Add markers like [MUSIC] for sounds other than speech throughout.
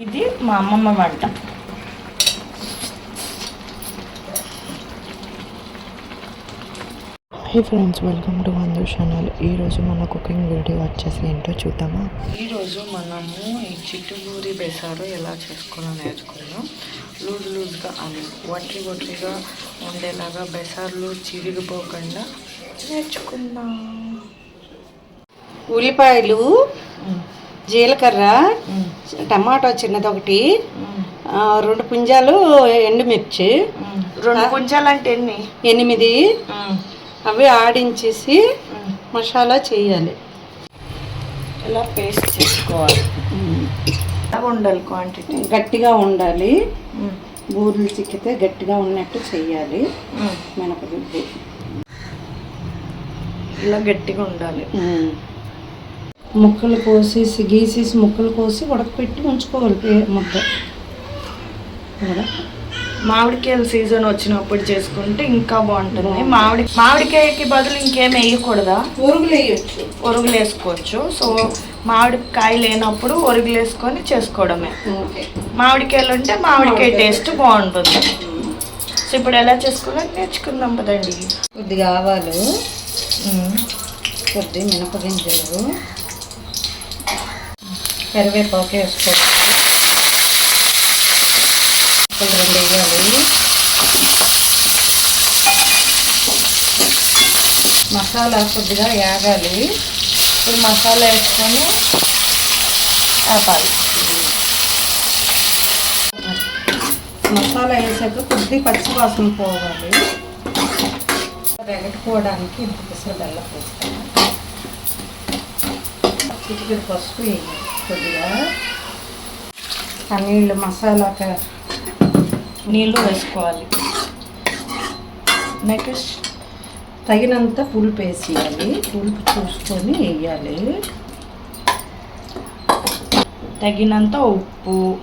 ఇది మా అమ్మమ్మ వంట. హే friends welcome to Vandu channel ఈరోజు మన కుకింగ్ వీడియో వచ్చేసి ఏంటో చూద్దామా? ఈరోజు మనము ఈ చిట్టుబూరి బెసారు ఎలా చేసుకోవాలో నేర్చుకుందాం. లూజ్ లూజ్గా అని వట్రి వట్రిగా ఉండేలాగా బెసార్లు చిరిగిపోకుండా నేర్చుకుందాం. ఉల్లిపాయలు జీలకర్ర టమాటో చిన్నది ఒకటి రెండు పుంజాలు ఎండుమిర్చి రెండు పుంజాలు అంటే ఎన్ని? ఎనిమిది. అవి ఆడించేసి మసాలా చేయాలి. ఇలా పేస్ట్ చేసుకోవాలి. ఉండాలి క్వాంటిటీ గట్టిగా ఉండాలి. బూరెలు చిక్కితే గట్టిగా ఉన్నట్టు చేయాలి. మినపగుడ్డు ఇలా గట్టిగా ఉండాలి. ముక్కలు కోసేసి గీసేసి ముక్కలు కోసి ఉడకపెట్టి ఉంచుకోవాలి ముద్ద. మామిడికాయల సీజన్ వచ్చినప్పుడు చేసుకుంటే ఇంకా బాగుంటుంది. మామిడి మామిడికాయకి బదులు ఇంకేం వేయకూడదా? పురుగులు వేయచ్చు. ఒరుగులు వేసుకోవచ్చు. సో మామిడికాయ లేనప్పుడు ఒరుగులు వేసుకొని చేసుకోవడమే. మామిడికాయలు ఉంటే మామిడికాయ టేస్ట్ బాగుంటుంది. సో ఇప్పుడు ఎలా చేసుకోవాలో నేర్చుకుందాం కదండి కొద్దిగా ఆవాలు కొద్ది మినపగింజలు కరివేపాకు వేసుకోవచ్చు. రెండు వేయాలి. మసాలా కొద్దిగా యాగాలి. ఇప్పుడు మసాలా వేసుకొని ఆపాలి. మసాలా వేసాక కొద్ది పచ్చివాసన పోవాలి. రెగట్టుకోవడానికి ఇంత పిసర బెల్లం పోస్తాను చిటికెడు పసుపు వేయాలి కొద్దిగా ఆ నీళ్ళు మసాలా నీళ్ళు వేసుకోవాలి. నెక్స్ట్ తగినంత పులుపు వేసేయాలి. పులుపు చూసుకొని వేయాలి. తగినంత ఉప్పు.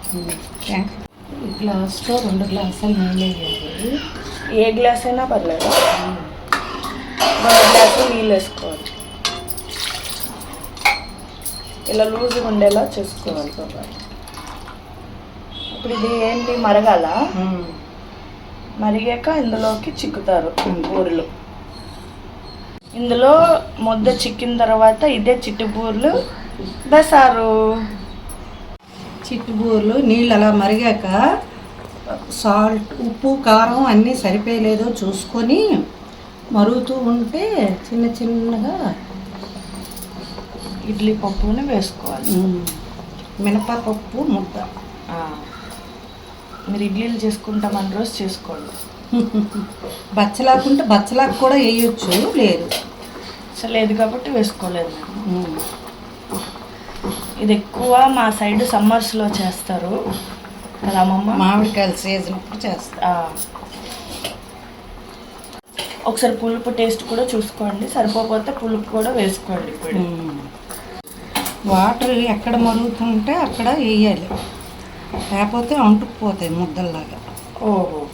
గ్లాస్లో రెండు గ్లాసులు నీళ్ళు వేయాలి. ఏ గ్లాస్ అయినా పర్లేదు రెండు గ్లాసులు నీళ్ళు వేసుకోవాలి. ఇలా లూజ్గా ఉండేలా చేసుకోవాలి. ఇప్పుడు ఇది ఏంటి? మరగాల. మరిగాక ఇందులోకి చిక్కుతారు బూరెలు. ఇందులో ముద్ద చిక్కిన తర్వాత ఇదే చిట్టుబూరెలు బసారు చిట్టుబూరలు నీళ్ళు అలా మరిగాక సాల్ట్ ఉప్పు కారం అన్నీ సరిపోయలేదో. చూసుకొని మరుగుతూ ఉంటే చిన్న చిన్నగా ఇడ్లీ పప్పుని వేసుకోవాలి. మినపపప్పు ముద్ద. మీరు ఇడ్లీలు చేసుకుంటామని రోజు చేసుకోండి. [LAUGHS] బచ్చలాకుంటే బచ్చలాకు కూడా వేయొచ్చు లేదు. అసలు లేదు కాబట్టి వేసుకోలేదు నేను ఇది ఎక్కువ మా సైడ్ సమ్మర్స్లో చేస్తారు. కదా అమ్మమ్మ? మామిడికాయల సీజన్ అప్పుడు చేస్తా. ఒకసారి పులుపు టేస్ట్ కూడా చూసుకోండి. సరిపోతే పులుపు కూడా వేసుకోండి ఇప్పుడు. వాటర్ ఎక్కడ మరుగుతుంటే అక్కడ వేయాలి. లేకపోతే అంటుకుపోతాయి ముద్దల్లాగా. ఓహో.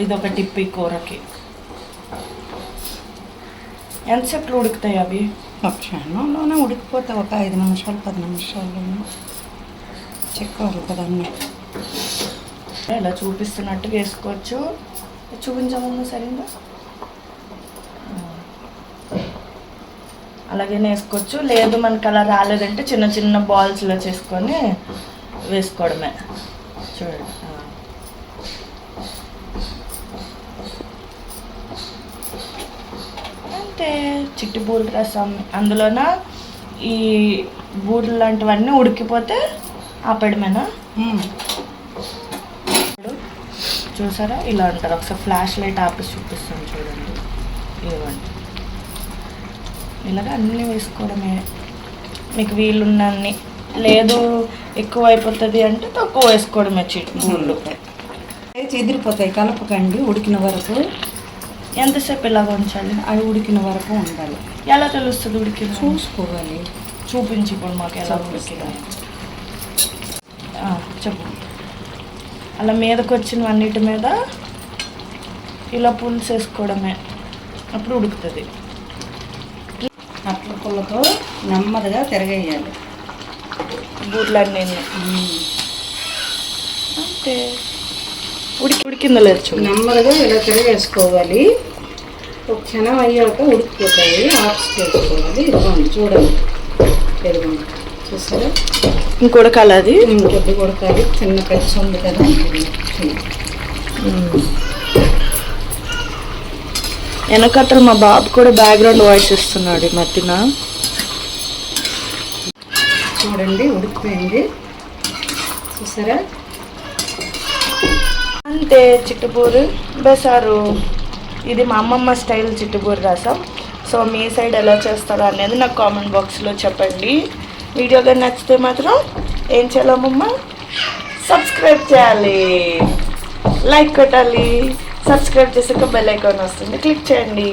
ఇది ఒక టిప్ ఈ కూరకి. ఎంతసేపు ఉడుకుతాయి అవి? ఒక క్షణంలోనే ఉడికిపోతాయి. ఒక ఐదు నిమిషాలు పది నిమిషాల్లోనే. చెక్కాలి కదన్నీ ఇలా చూపిస్తున్నట్టు వేసుకోవచ్చు. చూపించమన్నా సరిగ్గా అలాగే వేసుకోవచ్చు లేదు మనకి అలా రాలేదంటే చిన్న చిన్న బాల్స్లో చేసుకొని వేసుకోవడమే. చూడండి. అంటే చిట్టి బూరెల రసం అందులోన ఈ బూరెలు లాంటివన్నీ ఉడికిపోతే ఆపడమేనా. చూసారా? ఇలా అంటారు. ఒకసారి ఫ్లాష్ లైట్ ఆపేసి చూపిస్తాను చూడండి. ఇవ్వండి. ఇలాగ అన్నీ వేసుకోవడమే. మీకు వీలున్న అన్ని లేదు ఎక్కువ అయిపోతుంది అంటే తక్కువ వేసుకోవడమే చిట్ బూళ్ళు అవి చెదిరిపోతాయి కలపకండి ఉడికిన వరకు. ఎంతసేపు ఇలాగ ఉంచాలి? అవి ఉడికిన వరకు ఉండాలి. ఎలా తెలుస్తుంది ఉడికింది చూసుకోవాలి. చూపించి ఇప్పుడు మాకు ఎలా ఉడికింది. ఆ, చెప్పు. అలా మీదకి వచ్చినవన్నిటి మీద ఇలా పులుసు వేసుకోవడమే. అప్పుడు ఉడుకుతుంది. పుల్లతో నెమ్మదిగా తిరగేయాలి. బూట్లన్నీ. అంతే. ఉడికి ఉడికిందో లేదు చూడు నెమ్మదిగా ఇలా తిరిగేసుకోవాలి. ఒక క్షణం అయ్యాక ఉడికిపోతాయి. ఆఫ్ చేసుకోవాలి ఇదిగోండి చూడండి. ఇదిగోండి చూసారా? ఇంక ఉడకాలి అది? ఇంకొద్ది ఉడకాలి. చిన్న పెచ్చు ఉంది కదా వెనకతలు మా బాబు కూడా బ్యాక్గ్రౌండ్ వాయిస్ ఇస్తున్నాడు ఈ మధ్యన. చూడండి ఉడికిపోయింది. చూసారా? అంతే చిట్టుపూరు బెసారు ఇది మా అమ్మమ్మ స్టైల్ చిట్టుపూరు రసం. సో మీ సైడ్ ఎలా చేస్తారో అనేది నాకు కామెంట్ బాక్స్లో చెప్పండి. వీడియో కానీ నచ్చితే మాత్రం ఏం చేయాలి అమ్మమ్మ? సబ్స్క్రైబ్ చేయాలి. లైక్ కొట్టాలి సబ్స్క్రైబ్ చేసాక బెల్ ఐకాన్ వస్తుంది. క్లిక్ చేయండి.